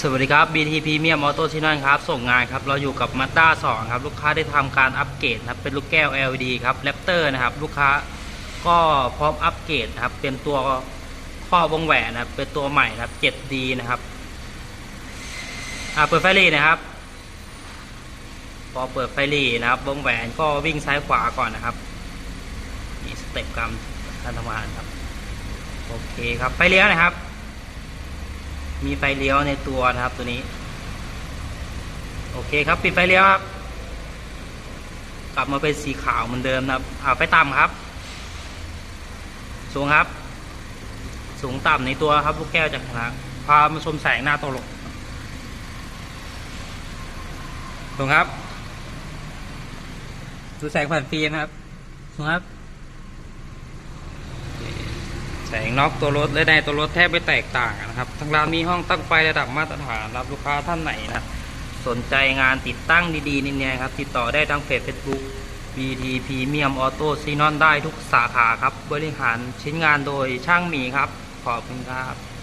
สวัสดีครับ BT Premium Auto ที่นั่นครับ ส่งงานครับ เราอยู่กับ Mazda 2 ครับ ลูกค้าได้ทำการอัปเกรดครับ เป็นลูกแก้ว LED ครับ Raptor นะครับ ลูกค้าก็พร้อมอัปเกรดครับ เป็นตัวข้อวงแหวนนะครับ เป็นตัวใหม่นะครับ 7D นะครับ อ่า เปิดไฟรีนะครับ พอเปิดไฟรีนะครับ วงแหวนก็วิ่งซ้ายขวาก่อนนะครับมีสเต็ปการมการทำงานครับ โอเคครับไฟเลี้ยวนะครับ มีไฟเลี้ยวในตัวนะครับตัวนี้ โอเคครับปิดไฟเลี้ยวครับ กลับมาเป็นสีขาวเหมือนเดิมนะครับอ่าไฟต่ำครับ สูงครับ สูงต่ำในตัวครับลูกแก้วจากทางพามาชมแสงหน้าตลงสูงครับ ดูแสงผ่านฟิล์มครับสูงครับ แส งน็อกตัวรถและในตัวรถแทบไม่แตกต่างนะครับ ทางร้านมีห้องตั้งไฟระดับมาตรฐานรับลูกค้าท่านไหนนะ สนใจงานติดตั้งดีๆนี่เนี่ยครับ ติดต่อได้ทางเพจเฟซบุ๊ก BT Premium Auto s i n o n ได้ทุกสาขาครับ บริหารชิ้นงานโดยช่างหมีครับ ขอบคุณครับ